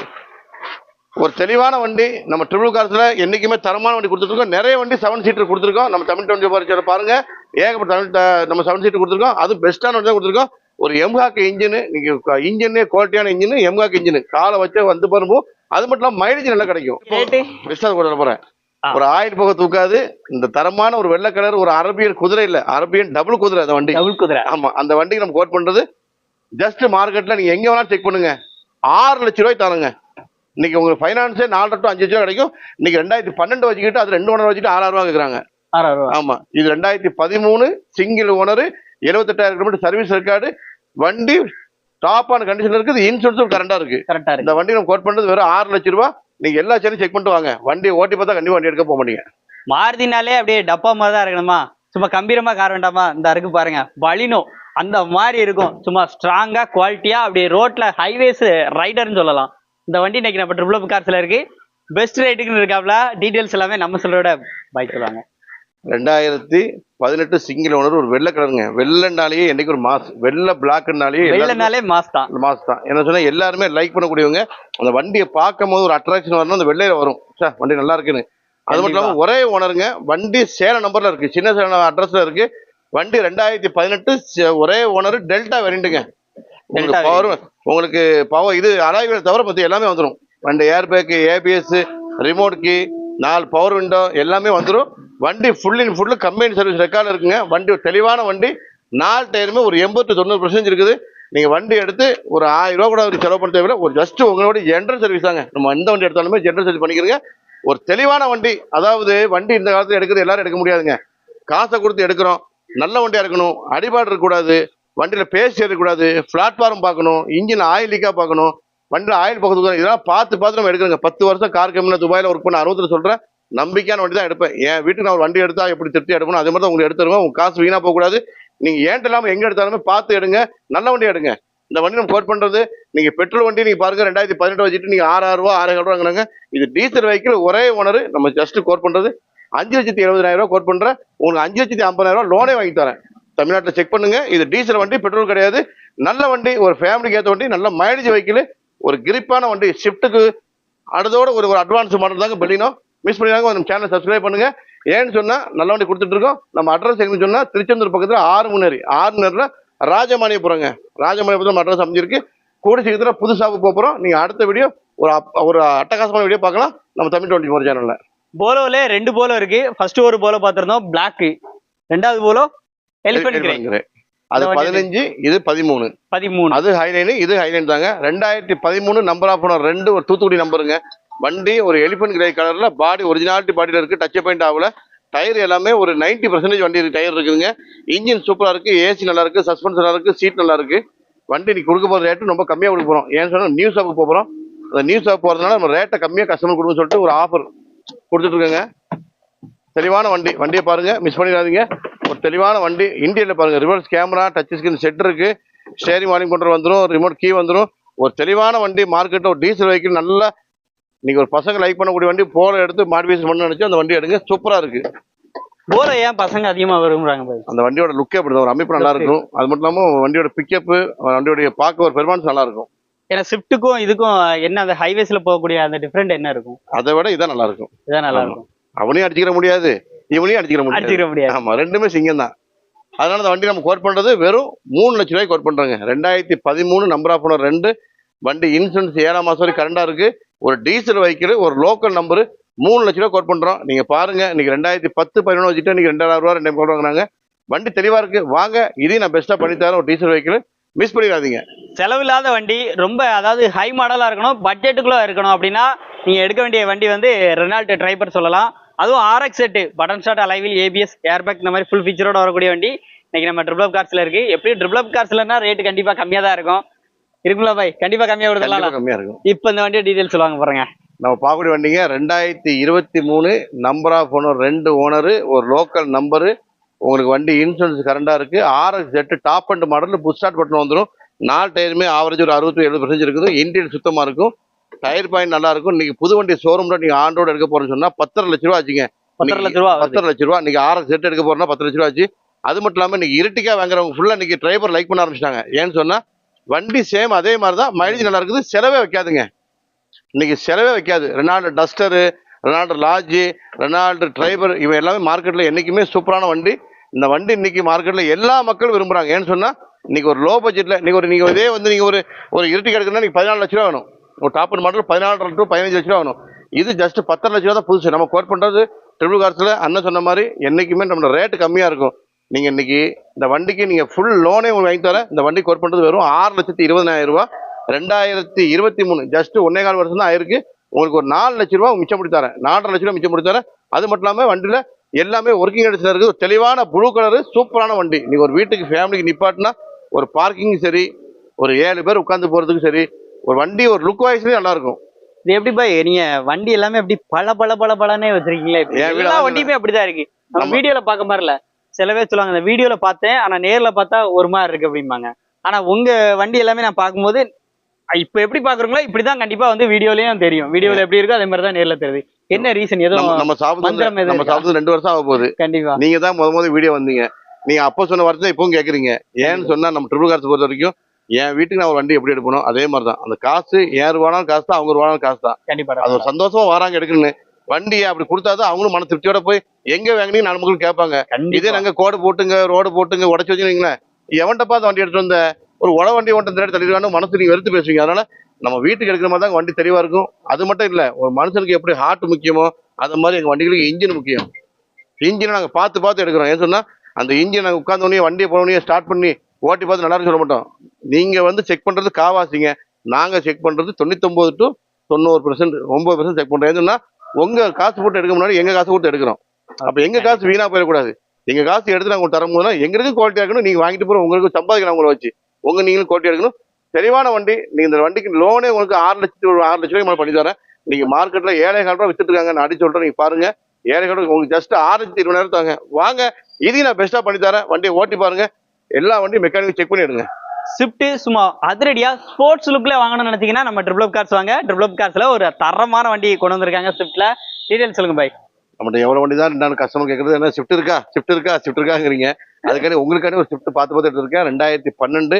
ஒரு தெளிவான வண்டி நம்ம ட்ரிபிள் கார்ஸ்ல என்னைக்குமே தரமான வண்டி கொடுத்துருக்கோம் நிறைய வண்டி செவன் சீட்டர் கொடுத்துருக்கோம். நம்ம தமிழ் டுவெண்ட்டி பரிச்சை பாருங்க. ஏகப்பட்ட தமிழ் நம்ம செவன் சீட்டர் கொடுத்துருக்கோம். அது பெஸ்ட்டான வண்டி தான் கொடுத்துருக்கோம். ஒரு எம்ஹாக் இன்ஜின் நீங்க இன்ஜினே குவாலிட்டியான இன்ஜின் எம்ஹாக் இன்ஜின் காலை வச்சு வந்து பாரும்போது அது மட்டும் இல்லாம மைலேஜ் நல்லா கிடைக்கும். பெஸ்ட்டாக கூட போறேன். ஆ. ஒரு ஆயில் புகை தூக்காது இந்த தரமான ஒரு வெள்ளை கலர் ஒரு அரபியன் குதிரை இல்ல அரபியன் டபுள் குதிரை அந்த வண்டி. டபுள் குதிரை. ஆமா அந்த வண்டிக்கு நம்ம கோட் பண்றது ஜஸ்ட் மார்க்கெட்ல நீங்க எங்க வேணாலும் செக் பண்ணுங்க. ஆறு லட்ச ரூபாய் தரங்க இன்னைக்கு உங்களுக்கு ஃபைனான்ஸே நாலு டு அஞ்சு லட்ச ரூபா கிடைக்கும். இன்னைக்கு ரெண்டாயிரத்தி பன்னெண்டு வச்சுக்கிட்டு அது ரெண்டு ஓனர் வச்சுட்டு ஆறாயிரம் ரூபா ரூபா ஆமா இது ரெண்டாயிரத்தி பதிமூணு சிங்கிள் ஓனர் எழுபத்தெட்டாயிரம் கிலோமீட்டர் சர்வீஸ் ரெக்கார்டு வண்டி டாப் ஆன கண்டிஷன் இருக்குது இன்சூரன்ஸும் கரெக்டா இருக்கு. இந்த வண்டி நம்ம கோட் பண்றது வெறும் ஆறு லட்ச ரூபா நீங்க எல்லா சேனலும் செக் பண்ணிட்டு வாங்க. வண்டி ஓட்டி பார்த்தா கண்டிப்பா வண்டி எடுக்க போக மாட்டீங்க மாருதினாலே அப்படியே டப்பா மாதிரி தான் இருக்கணுமா? சும்மா கம்பீரமா கார் வேண்டாமா? இந்த இருக்கு பாருங்க. பலினோ அந்த மாதிரி இருக்கும். சும்மா ஸ்ட்ராங்கா குவாலிட்டியா அப்படியே ரோட்ல ஹைவேஸ் ரைடர்னு சொல்லலாம். இந்த வண்டி இன்னைக்கு நம்ம ட்ரிபிள் கார்ஸ்ல இருக்கு. பெஸ்ட் ரேட்டுக்குன்னு இருக்காப்ல. டீட்டெயில்ஸ் எல்லாமே நம்ம சொல்லோட பைக் சொல்லுவாங்க ரெண்டாயிரத்தி பதினெட்டு சிங்கிள் ஓனர் ஒரு வெள்ளை கலருங்க. வெள்ளைனாலேயே என்னைக்கு ஒரு மாஸ் வெள்ளை பிளாக்னாலேயே வெள்ளனாலே மாஸ் தான். மாஸ் தான். என்ன சொன்னா எல்லாருமே லைக் பண்ணக்கூடியவங்க அந்த வண்டியை பார்க்கும் போது ஒரு அட்ராக்ஷன் வரணும் அந்த வெள்ளையில வரும். ச்சே, வண்டி நல்லா இருக்குன்னு. அது மட்டும் இல்லாம ஒரே ஓனருங்க வண்டி சேலம் நம்பர்ல இருக்கு. சின்ன சேலம் அட்ரஸ்ல இருக்கு. வண்டி ரெண்டாயிரத்தி பதினெட்டு ஒரே ஓனர் டெல்டா வெரிண்டுங்க உங்களுக்கு Delta பவர் உங்களுக்கு பவர் இது அலாய்வில் தவிர மற்ற எல்லாமே வந்துடும் வண்டி air bag ABS remote key நாலு பவர் விண்டோ எல்லாமே வந்துடும் வண்டி full and full company service record இருக்குங்க. வண்டி ஒரு தெளிவான வண்டி. நாலு டயருமே ஒரு எண்பத்து தொண்ணூறு பர்சன்ட் இருக்குது. நீங்கள் வண்டி எடுத்து ஒரு ஆயிரம் ரூபா கூட ஒரு செலவு பண்ண தேவையில்ல. ஒரு ஜஸ்ட் உங்களோட ஜென்ரல் சர்வீஸ் தாங்க. நம்ம எந்த வண்டி எடுத்தாலுமே ஜென்ரல் சர்வீஸ் பண்ணிக்கிறங்க. ஒரு தெளிவான வண்டி. அதாவது வண்டி இந்த காலத்தில் எடுக்கிறது எல்லாரும் எடுக்க முடியாதுங்க. காசை கொடுத்து எடுக்கிறோம். நல்ல வண்டியாக இருக்கணும். அடிபாடு இருக்கக்கூடாது. வண்டியில் பேசி இருக்கக்கூடாது பிளாட்ஃபார்ம் பார்க்கணும். இன்ஜின் ஆயில் பார்க்கணும். வண்டியில் ஆயில் பக்கத்து இதெல்லாம் பார்த்து பார்த்து நம்ம எடுக்கிறங்க பத்து வருஷம் கார் கம்பெனியில் துபாயில் ஒர்க் பண்ண அறுபத்தில் சொல்கிறேன் நம்பிக்கையான வண்டி தான் எடுப்பேன். என் வீட்டுக்கு நான் ஒரு வண்டி எடுத்தா எப்படி திருப்தி எடுக்கணும் அதே மாதிரி தான் உங்களுக்கு எடுத்துருவேன் உங்க காசு வீணாக போகக்கூடாது நீங்கள் ஏன்ட்டு இல்லாமல் எங்கே எடுத்தாலுமே பார்த்து எடுங்க. நல்ல வண்டி எடுங்க. இந்த வண்டி நம்ம கோட் பண்ணுறது நீங்கள் பெட்ரோல் வண்டி நீங்கள் பாருங்கள் ரெண்டாயிரத்தி பதினெட்டு வச்சுட்டு நீங்கள் ஆறாயிரம் ரூபா ஆறாயிரம் ரூபாங்கிறாங்க இது டீசல் வெஹிக்கிள் ஒரே ஓனர் நம்ம ஜஸ்ட் கோட் பண்ணுறது அஞ்சு லட்சத்தி எழுபதாயிரம் கோட் பண்ணுறேன் உங்களுக்கு அஞ்சு லட்சத்தி ஐம்பதாயிரம் ரூபா லோனே வாங்கி தரேன். தமிழ்நாட்டில் செக் பண்ணுங்கள் இது டீசல் வண்டி பெட்ரோல் கிடையாது. நல்ல வண்டி ஒரு ஃபேமிலிக்கு ஏற்ற வண்டி நல்ல மைலேஜ் வெஹிக்கிள் ஒரு கிரிப்பான வண்டி ஷிஃப்ட்டுக்கு அடுத்தோட ஒரு ஒரு அட்வான்ஸ் மாடல் தாங்க பெல்லினோ மிஸ் பண்ணிடாங்க நம்ம சேனல் சப்ஸ்கிரைப் பண்ணுங்க. ஏன்னு சொன்னா நல்ல வண்டி கொடுத்துட்டு இருக்கோம். நம்ம அட்ரஸ் எங்கன்னு சொன்னா திருச்செந்தூர் பக்கத்துல ஆறு முன்னேறி ஆறு முன்னேறில் ராஜமாணியபுரங்க ராஜமாணியபுரம் அட்ரஸ் அமைஞ்சிருக்கு. கூடி சீக்கிரத்தில் புதுசாக போகிறோம் நீங்க அடுத்த வீடியோ ஒரு ஒரு அட்டகாசமான வீடியோ பார்க்கலாம். நம்ம தமிழ் டுவெண்ட்டி ஃபோர் சேனல்ல போலோல ரெண்டு போலோ இருக்கு. ஃபர்ஸ்ட் ஒரு போலோ பார்த்திருந்தோம். Black. ரெண்டாவது போலோ எலிஃபென்ட் கிரே அது பதினஞ்சு இது பதிமூணு. பதிமூணு. அது ஹைலைனு இது ஹைலைன் தாங்க. ரெண்டாயிரத்தி பதிமூணு நம்பர் ஆஃப் ஓனர் ரெண்டு ஒரு தூத்துக்குடி நம்பருங்க வண்டி ஒரு எலிஃபென்ட் கிரே கலர்ல பாடி ஒரிஜினாலிட்டி பாடியில் இருக்கு டச் பாயிண்ட் ஆகல. டயர் எல்லாமே ஒரு 90% பர்சன்டேஜ் வண்டி டயர் இருக்குதுங்க. இன்ஜின் சூப்பரா இருக்கு ஏசி நல்லா இருக்கு சஸ்பென்ஸ் நல்லா இருக்கு சீட் நல்லா இருக்கு. வண்டி நீ கொடுக்க போகிற ரேட்டு ரொம்ப கம்மியாக கொடுக்க போகிறோம் ஏன்னு சொன்னால் நியூஸ் ஷாப்புக்கு போகிறோம் அந்த நியூஸ் ஷாப் போகிறதுனால நம்ம ரேட்டை கம்மியாக கஸ்டமர் கொடுக்கணும்னு சொல்லிட்டு ஒரு ஆஃபர் கொடுத்துட்டு இருக்கோங்க. தெளிவான வண்டி. வண்டியை பாருங்க மிஸ் பண்ணிடாதீங்க. ஒரு தெளிவான வண்டி. இந்தியாவில் பாருங்க reverse camera touch screen set இருக்கு. ஸ்டேரிங் வார்னிங் கொண்டு வந்துடும் ரிமோட் கீ வந்துடும் ஒரு தெளிவான வண்டி மார்க்கெட்டில் ஒரு டீசல் வெஹிக்கிள் நல்லா நீங்க ஒரு பசங்க லைக் பண்ணக்கூடிய வண்டி போல எடுத்து மாடிஃபிகேஷன் பண்ண நினைச்சு அந்த வண்டி எடுங்க சூப்பரா இருக்கு. போலோ ஏன் பசங்க அதிகமா விரும்புறாங்க அந்த வண்டியோட லுக்கே அப்படி ஒரு அமைப்பு நல்லா இருக்கும். அது மட்டும் இல்லாமல் வண்டியோட பிக்கப்பு வண்டியோட பார்க்க ஒரு பெர்ஃபார்மன்ஸ் நல்லா இருக்கும். ஏன்னா ஸ்விஃப்ட்டுக்கும் இதுக்கும் என்ன அந்த ஹைவேஸ்ல போகக்கூடிய அந்த டிஃபரெண்ட் என்ன இருக்கும்? அதை விட இதான் நல்லா இருக்கும். இதான் நல்லா. இருக்கும். அவனையும் அடிச்சுக்கிற முடியாது. இவனையும் அடிச்சுக்கிற முடியாது. அடிச்சுக்கிற முடியாது. ஆமா ரெண்டுமே சிங்கம் தான். அதனால அந்த வண்டி நம்ம கோட் பண்றது வெறும் மூணு லட்ச ரூபாய்க்கு கோட் பண்றாங்க. ரெண்டாயிரத்தி பதிமூணு நம்பர் ஆஃப் ஓனர் ரெண்டு வண்டி இன்சூரன்ஸ் ஏழாம் மாசம் வரைக்கும் கரண்டா இருக்கு. ஒரு டீசல் வைக்கிற ஒரு லோக்கல் நம்பர் மூணு லட்ச ரூபாய் கோட் பண்றோம். நீங்க பாருங்க இன்னைக்கு ரெண்டாயிரத்தி பத்து பதினொன்று வச்சுட்டு இன்னைக்கு ரெண்டாயிரம் ரூபா ரெண்டாயிரம் கோட் வாங்குறாங்க. வண்டி தெளிவா இருக்கு. வாங்க இதையும் நான் பெஸ்ட்டா பண்ணி தரேன். ஒரு டீசல் வைக்கிற மிஸ் பண்ணிடாதீங்க. செலவில்லாத வண்டி ரொம்ப அதாவது ஹை மாடலா இருக்கணும் பட்ஜெட்டுக்குள்ள இருக்கணும் அப்படின்னா நீங்க எடுக்க வேண்டிய வண்டி வந்து ரெனால்ட் ட்ரைபர் சொல்லலாம். அதுவும் ஆர்எக்ஸ் செட்டு பட்டன் ஷாட் அலைவில் ஏபிஎஸ் ஏர்பேக் இந்த மாதிரி ஃபுல் ஃபீச்சரோட வரக்கூடிய வண்டி. இன்னைக்கு நம்ம ட்ரிபிள் கார்ஸ்ல இருக்கு. எப்படி ட்ரிபிள் கார்ஸ்லன்னா ரேட் கண்டிப்பா கம்மியா தான் இருக்கும். இருக்குங்களா பாய்? கண்டிப்பா கம்மியா கொடுக்கலாம் கம்மியா இருக்கும். இப்போ இந்த வண்டியை டீடைல்ஸ் சொல்லுவாங்க பாருங்க நம்ம பார்க்கக்கூடிய வண்டிங்க ரெண்டாயிரத்தி இருபத்தி மூணு நம்பர் ஆஃப் ஓனர் ரெண்டு ஓனரு ஒரு லோக்கல் நம்பரு உங்களுக்கு வண்டி இன்சூரன்ஸ் கரண்டா இருக்கு. RX Z top and model push start button வந்துடும் நாலு டயருமே ஆவரேஜ் ஒரு அறுபத்தி எழுபது பர்சன்ட் இருக்குது. இன்டீரியர் சுத்தமா இருக்கும். டயர் பாயிண்ட் நல்லா இருக்கும் இன்னைக்கு புது வண்டி ஷோரூம்ல நீங்க ஆண்டோட எடுக்க போறேன்னு சொன்னா பத்தரை லட்ச ரூபா ஆச்சுங்க. பத்தரை லட்ச ரூபா. பத்தரை லட்ச ரூபா. நீங்க ஆர்எஸ் ஜெட் எடுக்க போறோம்னா பத்து லட்ச ரூபா ஆச்சு. அது மட்டும் இல்லாம இன்னைக்கு இருட்டிக்கா வாங்குறவங்க ஃபுல்லா இன்னைக்கு டிரைவர் லைக் பண்ண ஆரம்பிச்சிட்டாங்க. ஏன்னு சொன்னா வண்டி சேம் அதே மாதிரி தான் மைலேஜ் நல்லா இருக்குது. செலவே வைக்காதுங்க. இன்னைக்கு செலவே வைக்காது. Renault Duster Renault Lodgy Renault Triber இவன் எல்லாமே மார்க்கெட்ல என்னைக்குமே சூப்பரான வண்டி. இந்த வண்டி இன்னைக்கு மார்க்கெட்ல எல்லா மக்களும் விரும்புறாங்க. ஏன்னு சொன்னா இன்னைக்கு ஒரு லோ பட்ஜெட்ல நீங்க ஒரு நீங்க இதே வந்து நீங்க ஒரு ஒரு இருட்டி கிடக்குன்னா நீங்க பதினாலு லட்ச ரூபா வேணும். ஒரு டாப் மாடல் பதினாலு டு பதினஞ்சு லட்ச ரூபா ஆகணும். இது ஜஸ்ட் பத்தரை லட்ச ரூபா தான் புதுசு. நம்ம கோட் பண்ணுறது ட்ரிபிள் கார்ஸில் அண்ணன் சொன்ன மாதிரி என்றைக்குமே நம்மளோட ரேட்டு கம்மியாக இருக்கும். நீங்கள் இன்னைக்கு இந்த வண்டிக்கு நீங்கள் ஃபுல் லோனே உங்களுக்கு வாங்கி தர இந்த வண்டி கோட் பண்ணுறது வெறும் ஆறு லட்சத்தி இருபதாயிரம் ரூபா. ரெண்டாயிரத்தி இருபத்தி மூணு ஜஸ்ட் ஒன்னே கால் வருஷம் தான் ஆயிருக்கு. உங்களுக்கு ஒரு நாலு லட்ச ரூபா மிச்சம் பிடி தரேன் நாலரை லட்ச ரூபா மிச்சம் பிடி தரேன் அது மட்டும் இல்லாமல் வண்டியில் எல்லாமே ஒர்க்கிங் கண்டிஷன் இருக்குது. ஒரு தெளிவான ப்ளூ கலரு சூப்பரான வண்டி. நீங்கள் ஒரு வீட்டுக்கு ஃபேமிலிக்கு நிப்பாட்டினா ஒரு பார்க்கிங் சரி ஒரு ஏழு பேர் உட்காந்து போகிறதுக்கு சரி ஒரு வண்டி ஒரு லுக் வாய்ஸ்லேயும் நல்லா இருக்கும் இது எப்படி பாய் நீங்க வண்டி எல்லாமே எப்படி பல பல பல பலனே வச்சிருக்கீங்களே? எல்லா வண்டியுமே அப்படிதான் இருக்கு. நம்ம. வீடியோல பார்க்க மாதிரி இல்ல. சில பேர் சொல்லுவாங்க இந்த வீடியோல பார்த்தேன் ஆனா நேர்ல பார்த்தா ஒரு மாதிரி இருக்கு அப்படிம்பாங்க. ஆனா உங்க வண்டி எல்லாமே நான் பார்க்கும்போது இப்ப எப்படி பாக்குறீங்களோ இப்படிதான் கண்டிப்பா வந்து வீடியோலயும் தெரியும். வீடியோல எப்படி இருக்கோ அதே மாதிரி தான் நேர்ல தெரியுது. என்ன ரீசன் எதுவும் நம்ம சாப்பிட்டு நம்ம? சாப்பிட்டு ரெண்டு வருஷம் ஆக போகுது. கண்டிப்பா. நீங்க தான் முத முத வீடியோ வந்தீங்க. நீங்க அப்போ சொன்ன வார்த்தை இப்பவும் கேக்குறீங்க. ஏன்னு சொன்னா நம்ம ட்ரிபிள் கார்ஸ் பொறுத்த வரைக்கும் என் வீட்டுக்கு நான் ஒரு வண்டி எப்படி எடுக்கணும்? அதே மாதிரி தான் அந்த காசு ஏன் ரூபானாலும் காசு தான் அவங்க ரூபானாலும் காசு தான் கண்டிப்பா அது ஒரு சந்தோஷமா வராங்க எடுக்கணும்னு. வண்டியை அப்படி கொடுத்தாதான் அவங்களும் மன திருப்தியோட போய் எங்க வாங்கினீங்க நாலு மக்கள் கேட்பாங்க. இதே கண்டிப்பா நாங்க கோடு போட்டுங்க ரோடு போட்டுங்க உடச்சு வச்சுங்களேன் எவன்கிட்ட பார்த்து வண்டி எடுத்துட்டு வந்த ஒரு உட வண்டி ஒன்றை தேடி தள்ளிடுவான்னு மனசு நீங்க வெறுத்து பேசுவீங்க. அதனால நம்ம வீட்டுக்கு எடுக்கிற மாதிரி தான் வண்டி தெளிவா இருக்கும். அது மட்டும் இல்ல ஒரு மனுஷனுக்கு எப்படி ஹார்ட் முக்கியமோ அது மாதிரி எங்க வண்டிகளுக்கு இன்ஜின் முக்கியம். இன்ஜினை நாங்க பார்த்து பார்த்து எடுக்கிறோம். ஏன் சொன்னா அந்த இன்ஜின் நாங்க உட்கார்ந்த உடனே வண்டியை போன உடனே ஸ்டார்ட் பண்ணி ஓட்டி பார்த்து நல்லா சொல்ல மாட்டோம். நீங்க வந்து செக் பண்றது காவாசிங்க. நாங்க செக் பண்றது தொண்ணூத்தொன்பது டு தொண்ணூறு பெர்சென்ட் ஒன்பது பெர்சென்ட் செக் பண்றோம். ஏன்னா உங்க காசு போட்டு எடுக்க முன்னாடி எங்க காசு போட்டு எடுக்கிறோம். அப்ப எங்க காசு வீணா போயிடக்கூடாது. எங்க காசு எடுத்து நாங்க உங்களுக்கு தரும்போதுனா எங்களுக்கும் குவாலிட்டியா இருக்கணும். நீங்க வாங்கிட்டு போற உங்களுக்கு சம்பாதிக்கலாம் உங்களை வச்சு. உங்க நீங்களும் குவாலிட்டி எடுக்கணும் தெளிவான வண்டி. நீங்க இந்த வண்டிக்கு லோனே உங்களுக்கு ஆறு லட்சத்து ஒரு ஆறு லட்ச ரூபாய் மேல பண்ணி தரேன். நீங்க மார்க்கெட்ல ஏழை கால் ரூபா வித்துட்டு இருக்காங்க நான் அடி சொல்றேன் நீங்க பாருங்க. ஏழை கால் உங்களுக்கு ஜஸ்ட் ஆறு லட்சத்தி இருபதாயிரம் தாங்க. வாங்க இதையும் நான் பெஸ்டா பண்ணி தரேன். வண்டியை ஓட்டி பாருங்க. எல்லா வண்டியும் மெக்கானிக் செக் பண்ணி எடுங்க ஸ்விஃப்ட் சும்மா அதிரடியா ஸ்போர்ட்ஸ் லுக்ல வாங்கணும்னு நினைச்சீங்கன்னா நம்ம ட்ரிபிள் கார்ஸ் வாங்க. ட்ரிபிள் கார்ஸ்ல ஒரு தரமான வண்டி கொண்டு வந்திருக்காங்க ஸ்விஃப்ட்ல டீடைல்ஸ் சொல்லுங்க பாய் நம்மகிட்ட எவ்வளவு வண்டி தான் ரெண்டாயிரம் கஸ்டமர் கேட்கறது என்ன? ஷிஃப்ட் இருக்கா? ஷிஃப்ட் இருக்கா? ஷிஃப்ட் இருக்காங்கிறீங்க. அதுக்காண்டி உங்களுக்காண்டி ஒரு ஷிஃப்ட் பார்த்து பார்த்து எடுத்திருக்கேன். ரெண்டாயிரத்தி பன்னெண்டு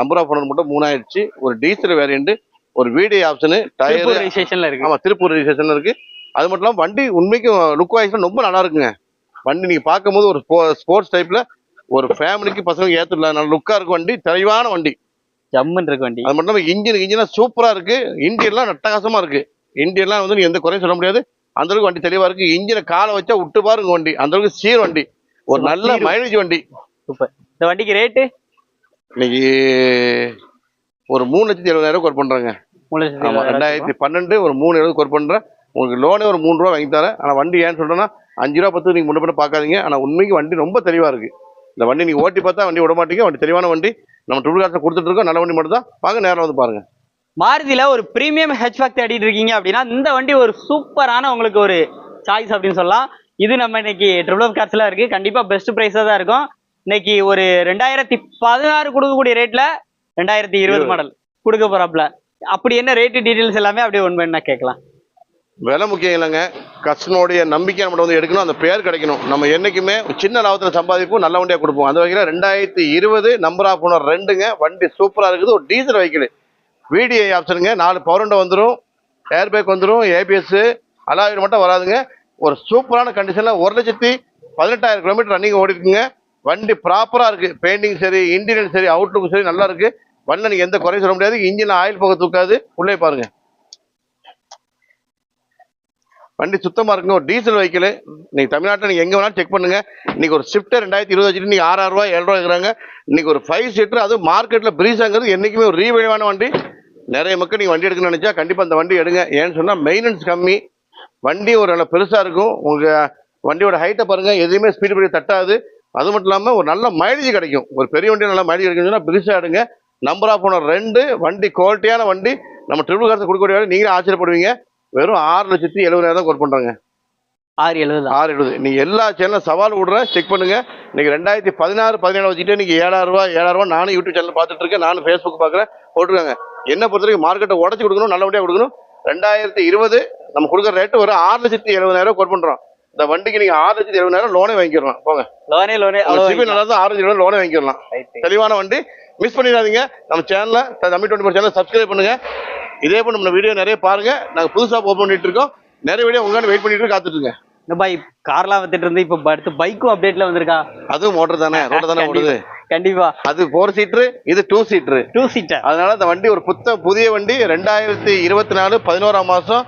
நம்பர் ஆஃப் ஓனர் மட்டும் மூணாயிடுச்சு. ஒரு டீசல் வேரியண்ட் ஒரு வீடியோ ஆப்ஷனு டயர் ரெஜிஸ்ட்ரேஷன்ல இருக்கு. ஆமா திருப்பூர் ரெஜிஸ்ட்ரேஷன் இருக்கு. அது மட்டும் இல்லாம வண்டி உண்மைக்கும் லுக் வாய்ஸ்லாம் ரொம்ப நல்லா இருக்குங்க. வண்டி நீங்க பார்க்கும்போது ஒரு ஸ்போர்ட்ஸ் டைப்ல ஒரு ஃபேமிலிக்கு பசங்களுக்கு ஏத்துடலாம் நல்ல லுக்கா இருக்கும் வண்டி தெளிவான வண்டி. ஜம்முன்னு இருக்கு வண்டி. அது மட்டும் இல்லாம இன்ஜின் இன்ஜினா சூப்பரா இருக்கு. இன்டியர்லாம் நட்டகாசமா இருக்கு. இன்டியர்லாம் வந்து எந்த குறையும் சொல்ல முடியாது. அந்த அளவுக்கு வண்டி தெளிவா இருக்கு. இன்ஜினை காலை வச்சா விட்டு பாருங்க வண்டி. அந்த அளவுக்கு சீர் வண்டி. ஒரு நல்ல. மைலேஜ் வண்டி. சூப்பர். இந்த வண்டிக்கு ரேட்டு இன்னைக்கு ஒரு மூணு லட்சத்தி எழுபதாயிரம் கோட் பண்றாங்க. மூணு லட்சத்தி ஆமா இருபதாயிரம் ரெண்டாயிரத்தி பன்னெண்டு ஒரு மூணு எழுபது கோட் பண்றேன். உங்களுக்கு லோனே ஒரு மூணு ரூபா வாங்கி தரேன். ஆனா வண்டி ஏன்னு சொல்றேன்னா அஞ்சு ரூபா பத்து நீங்க முன்ன பார்க்காதீங்க. ஆனா உண்மைக்கு வண்டி ரொம்ப தெளிவா இருக்கு. இந்த வண்டி நீங்க ஓட்டி பார்த்தா வண்டி விட மாட்டீங்க. வண்டி தெளிவான வண்டி. நம்ம ட்ரிபிள் காசை கொடுத்துட்டு இருக்கோம். நல்ல வண்டி மட்டும் தான் வாங்க நேரம் வந்து பாருங்க. மாருதியில ஒரு பிரீமியம் ஹெச்பேக் தேடிட்டு இருக்கீங்க அப்படின்னா இந்த வண்டி ஒரு சூப்பரான உங்களுக்கு ஒரு சாய்ஸ் அப்படின்னு சொல்லலாம். இது நம்ம இன்னைக்கு ட்ரிபிள் ஆஃப் கார்ஸ்ல இருக்கு. கண்டிப்பா பெஸ்ட் பிரைஸா தான் இருக்கும். இன்னைக்கு ஒரு ரெண்டாயிரத்தி பதினாறு கொடுக்கக்கூடிய ரேட்ல ரெண்டாயிரத்தி இருபது மாடல் கொடுக்க போறாப்ல அப்படி என்ன ரேட்டு டீடைல்ஸ் எல்லாமே அப்படியே ஒன் பண்ணா கேட்கலாம். விலை முக்கியம் இல்லைங்க. கஸ்டனுடைய நம்பிக்கை நம்ம வந்து எடுக்கணும். அந்த பேர் கிடைக்கணும். நம்ம என்றைக்குமே சின்ன லாபத்தில் சம்பாதிப்போம் நல்ல வண்டியாக கொடுப்போம். அந்த வகையில் ரெண்டாயிரத்தி இருபது நம்பர் ஆஃப் ஓனர் ரெண்டுங்க. வண்டி சூப்பராக இருக்குது. ஒரு டீசல் வெஹிக்கிள். விடிஐ ஆப்ஷனுங்க நாலு பவர் வந்துடும் ஏர்பேக் வந்துடும் ஏபிஎஸ் அலாவில் மட்டும் வராதுங்க. ஒரு சூப்பரான கண்டிஷனில் ஒரு லட்சத்தி பதினெட்டாயிரம் கிலோமீட்டர் ரன்னிங் ஓடிருக்குங்க. வண்டி ப்ராப்பராக இருக்குது பெயிண்டிங் சரி இன்டீரியர் சரி அவுட்லுக்கும் சரி நல்லா இருக்குது வண்டியில் நீங்கள் எந்த குறையும் சொல்ல முடியாது. இன்ஜின் ஆயில் போக தூக்காது. உள்ளே பாருங்கள் வண்டி சுத்தமாக இருக்குங்க. ஒரு டீசல் வெஹிக்கிள். நீங்கள் தமிழ்நாட்டில் நீங்கள் எங்கே வேணாலும் செக் பண்ணுங்க. இன்னைக்கு ஒரு ஷிஃப்ட்டு ரெண்டாயிரத்தி இருபது வச்சுட்டு நீங்கள் ஆறாயிரம் ரூபா ஏழு ரூபாய் இருக்கிறாங்க இன்னைக்கு ஒரு ஃபைவ் சீட்டர் அது மார்க்கெட்டில் ப்ரீஸாங்கிறது என்றைக்குமே ஒரு ரீவழிவான வண்டி. நிறைய மக்கள் நீங்கள் வண்டி எடுக்கணும்னு நினச்சா கண்டிப்பாக அந்த வண்டி எடுங்க. ஏன்னு சொன்னால் மெயின்டெனன்ஸ் கம்மி. வண்டி ஒரு நல்ல பெருசாக இருக்கும். உங்கள் வண்டியோட ஹைட்டை பாருங்கள் எதுவுமே ஸ்பீடு பண்ணி தட்டாது. அது மட்டும் இல்லாமல் ஒரு நல்ல மைலேஜ் கிடைக்கும். ஒரு பெரிய வண்டி நல்ல மைலேஜ் கிடைக்கும் சொன்னால் பெருசா எடுங்க. நம்பர் ஆஃப் ஓனர் ரெண்டு. வண்டி குவாலிட்டியான வண்டி. நம்ம ட்ரிபிள் காசு கொடுக்கக்கூடிய வண்டி நீங்களே ஆச்சரியப்படுவீங்க. வெறும் ஆறு லட்சத்தி எழுபதாயிரம் தான் கோட் பண்றாங்க. ஆறு எழுபது? ஆறு எழுபது. நீங்க எல்லா சேனலும் சவால் விடுறேன் செக் பண்ணுங்க. இன்னைக்கு ரெண்டாயிரத்தி பதினாறு பதினேழு வச்சுட்டு நீங்க ஏழாயிரம் ரூபாய் ஏழாயிரம் ரூபாய் நானும் யூடியூப் சேனல் பார்த்துட்டு இருக்கேன். நானும் ஃபேஸ்புக் பார்க்குறேன் போட்டுருக்காங்க. என்ன பொறுத்த வரைக்கும் மார்க்கெட்டை உடச்சி கொடுக்கணும் நல்ல வண்டியாக கொடுக்கணும். ரெண்டாயிரத்தி இருபது நம்ம கொடுக்குற ரேட்டு ஒரு ஆறு லட்சத்தி எழுபதாயிரம் கோட் பண்றோம். இந்த வண்டிக்கு நீங்க ஆறு லட்சத்தி எழுபதாயிரம் லோனே வாங்கிக்கலாம். போங்க. லோனே லோனே சிபில் நல்லா தான் ஆறு லட்சம் லோனே வாங்கிக்கலாம். தெளிவான வண்டி. மிஸ் பண்ணிடாதீங்க. நம்ம சேனல்ல தமிழ் டுவெண்ட்டி சேனல் சப்ஸ்கிரைப் பண்ணுங்க. இதே போல நம்ம வீடியோ நிறைய பாருங்க. நாங்க புதுசா ஓப்பன் பண்ணிட்டு இருக்கோம். நிறைய வீடியோ உங்களால வெயிட் பண்ணிட்டு காத்துட்டு இருக்கேன் இந்த பை கார்லாம் வித்துட்டு இருந்து இப்ப அடுத்து பைக்கும் அப்டேட்ல வந்திருக்கா? அதுவும் மோட்டர் தானே? ரோட தானே ஓடுது? கண்டிப்பா. அது ஃபோர் சீட்டர் இது டூ சீட்டர் டூ சீட்டர் அதனால இந்த வண்டி ஒரு புத்த புதிய வண்டி ரெண்டாயிரத்தி இருபத்தி நாலு பதினோராம் மாசம்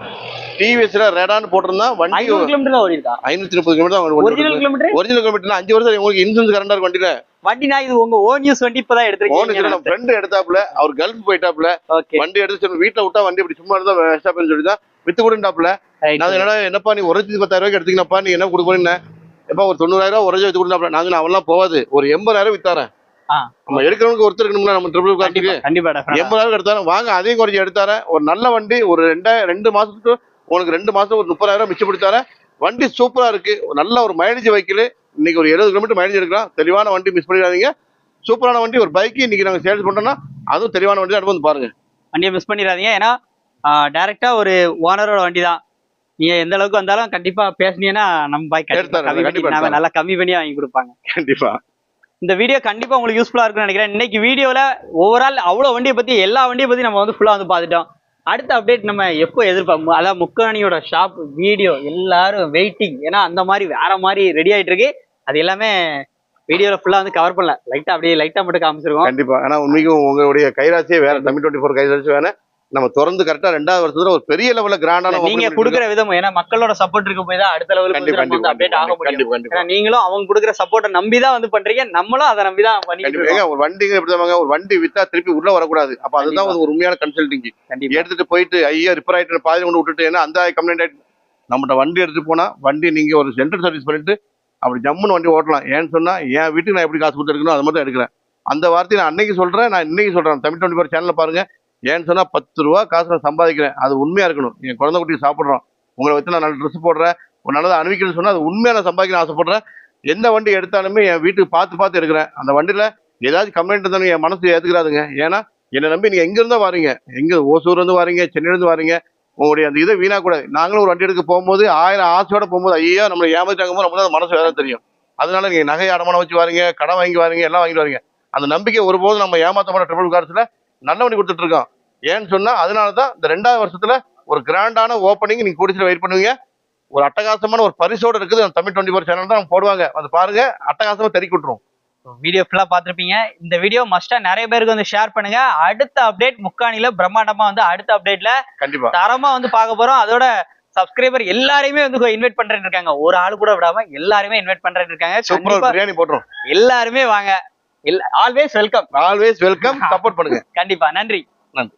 டிவிஎஸ்ல ரெடான்னு போட்டிருந்தா வண்டி ஐநூறு கிலோமீட்டர் தான் ஓடி இருக்கா ஐநூத்தி முப்பது kilometre original kilometre original kilometre அஞ்சு வருஷம் உங்களுக்கு இன்சூரன்ஸ் கரண்டா இருக்கு வண்டியில. வண்டினா இது உங்க ஓன் யூஸ் வண்டி இப்பதான் ஓன் எடுத்திருக்கீங்க ஃப்ரெண்டு எடுத்தாப்புல அவர் கல்ஃப் போயிட்டாப்புல ஓகே வண்டி எடுத்து வீட்டுல விட்டா வண்டி இப்படி சும்மா இருந்தா வேஸ்டா போயின்னு சொல்லி தான் வித்து கொடுண்டாப்புல நான் என்னடா என்னப்பா நீ ஒரு பத்தாயிரம் ரூபாய்க்கு எடுத்தீங்கப்பா நீ என்ன கொடுப்பேன்னு எப்பா ஒரு தொண்ணூறாயிரம் லட்சம் வித்து கொடுத்தாப்புல நாங்க அவன்லாம் போவாது ஒரு எண்பதாயிரம் வித்தாரேன். நம்ம எடுக்கிறவனுக்கு ஒருத்தர் இருக்கணும்ல நம்ம ட்ரிபிள் கார்டுக்கு. எண்பதாயிரம் எடுத்தாரன் வாங்க அதையும் குறைச்சி எடுத்தாரேன் ஒரு நல்ல வண்டி ஒரு ரெண்டாயிரம் ரெண்டு மாசத்துக்கு உனக்கு ரெண்டு மாசம் ஒரு முப்பதாயிரம் மிச்சப்படுத்தாரேன் வண்டி சூப்பரா இருக்கு. நல்ல ஒரு மைலேஜ் வைக்கல இன்னைக்கு ஒரு எழுபது கிலோமீட்டர் மைலேஜ் எடுக்கலாம். தெளிவான வண்டி மிஸ் பண்ணிடாதீங்க. சூப்பரான வண்டி ஒரு பைக் இன்னைக்கு நாங்க சேல்ஸ் பண்றோம்னா அதுவும் தெளிவான வண்டி தான் வந்து பாருங்க. வண்டியை மிஸ் பண்ணிடாதீங்க. ஏன்னா டைரக்டா ஒரு ஓனரோட வண்டி தான் நீங்க எந்த அளவுக்கு வந்தாலும் கண்டிப்பா பேசுனீங்கன்னா நம்ம கம்மி கண்டிப்பா. நல்லா கம்மி பண்ணி வாங்கி கொடுப்பாங்க. கண்டிப்பா. இந்த வீடியோ கண்டிப்பா உங்களுக்கு யூஸ்ஃபுல்லா இருக்கும்னு நினைக்கிறேன். இன்னைக்கு வீடியோல ஓவரால் அவ்வளவு வண்டியை பத்தி எல்லா வண்டியை பத்தி நம்ம வந்து ஃபுல்லா வந்து பார்த்துட்டோம். அடுத்த அப்டேட் நம்ம எப்போ எதிர்பார்ப்போம் அதான் முக்காணியோட ஷாப் வீடியோ எல்லாரும் வெயிட்டிங் ஏன்னா அந்த மாதிரி வேற மாதிரி ரெடி ஆயிட்டு இருக்கு. அது எல்லாமே வீடியோல ஃபுல்லா வந்து கவர் பண்ணல. லைட்டா அப்படியே லைட்டா மட்டும் காமிச்சிருக்கோம். கண்டிப்பா. ஆனா உண்மைக்கும் உங்களுடைய கைராசியே வேற. தமிழ் டுவெண்ட்டி ஃபோர் கைராசி வேற. நம்ம திறந்து கரெக்டா ரெண்டாவது வருஷத்துல ஒரு பெரிய லெவல்ல கிராண்டான நீங்க கொடுக்குற விதம் ஏன்னா மக்களோட சப்போர்ட் இருக்க போய் தான் அடுத்த லெவலுக்கு அப்டேட் ஆக முடியும். நீங்களும் அவங்க கொடுக்குற சப்போர்ட்டை நம்பி தான் வந்து பண்றீங்க. நம்மளும் அதை நம்பி தான் பண்ணிட்டு ஒரு வண்டிங்க எப்படி ஒரு வண்டி வித்தா திருப்பி உள்ள வரக்கூடாது. அப்ப அதுதான். ஒரு உண்மையான கன்சல்டிங் எடுத்துட்டு போயிட்டு ஐயா ரிப்பேர் ஆயிட்டு பாதி கொண்டு விட்டுட்டு ஏன்னா அந்த கம்ப்ளைண்ட் ஆயிட்டு நம்மகிட்ட வண்டி எடுத்துட்டு போனா வண்டி நீங்க ஒரு சென்டர் சர்வீஸ் பண்ணிட்டு அப்படி ஜம்முன்னு வண்டி ஓட்டலாம். ஏன்னு சொன்னா என் வீட்டுக்கு நான் எப்படி காசு கொடுத்து எடுக்கணும் அது மட்டும் எடுக்கிறேன். அந்த வார்த்தையை நான் அன்னைக்கு சொல்றேன் நான் இன்னைக்கு சொல்றேன். தமிழ் டுவெண்ட்டி ஃபோர் சேனல்ல பாருங்க. ஏன்னு சொன்னால் பத்து ரூபா காசு நான் சம்பாதிக்கிறேன். அது உண்மையாக இருக்கணும். என் குழந்தை குட்டி சாப்பிட்றோம். உங்களை வச்சு நான் நல்ல ட்ரெஸ் போடுறேன். ஒரு நல்லதை அனுபவிக்கணும்னு சொன்னால் அது உண்மையாக நான் சம்பாதிக்கணும் ஆசைப்பட்றேன். எந்த வண்டி எடுத்தாலுமே என் வீட்டுக்கு பார்த்து பார்த்து எடுக்கிறேன். அந்த வண்டியில் ஏதாச்சும் கம்ப்ளைண்ட் இருந்தாலும் என் மனசு ஏற்றுக்கிறாதுங்க ஏன்னா என்னை நம்பி நீங்கள் எங்க இருந்தா வாரீங்க. ஓசூர்லேருந்து ஓசூர்ல சென்னையிலேருந்து வாரீங்க வாரீங்க. உங்களுடைய அந்த இதை வீணா கூடாது. நாங்களும் ஒரு வண்டி எடுக்க போகும்போது ஆயிரம் ஆசையோட போகும்போது ஐயோ நம்மளை ஏமாற்றாங்க போது நமக்கு மனசு வேறு தெரியும். அதனால நீங்கள் நகை அடமானம் வச்சு வாரீங்க கடன் வாங்கி வாரீங்க எல்லாம் வாங்கிட்டு வாரீங்க. அந்த நம்பிக்கை ஒருபோதும் நம்ம ஏமாற்ற மாட்டோம் ட்ரிபிள் கார்ஸில் நல்ல வண்டி கொடுத்துட்ருக்கோம் ஏன்னு சொன்னா அதனால தான் இந்த ரெண்டாவது வருஷத்துல ஒரு கிராண்டான ஓப்பனிங் நீங்க கூடிச்சு வெயிட் பண்ணுவீங்க. ஒரு அட்டகாசமான ஒரு பரிசோட இருக்குது. அந்த தமிழ் டுவெண்ட்டி ஃபோர் சேனல் தான் போடுவாங்க. அது பாருங்க அட்டகாசமா தெறிக்கி விட்டுரும் வீடியோ ஃபுல்லா பார்த்திருப்பீங்க. இந்த வீடியோ மஸ்டா நிறைய பேருக்கு வந்து ஷேர் பண்ணுங்க. அடுத்த அப்டேட் முக்காணில பிரம்மாண்டமா வந்து அடுத்த அப்டேட்ல கண்டிப்பா. தரமா வந்து பார்க்க போறோம். அதோட சப்ஸ்கிரைபர் எல்லாரையுமே வந்து இன்வைட் பண்றேன்னு இருக்காங்க. ஒரு ஆள் கூட விடாம எல்லாருமே இன்வைட் பண்றேன்னு இருக்காங்க. பிரியாணி போட்டுரும். எல்லாருமே வாங்க. Always welcome always welcome support பண்ணுங்க. கண்டிப்பா. நன்றி. நன்றி.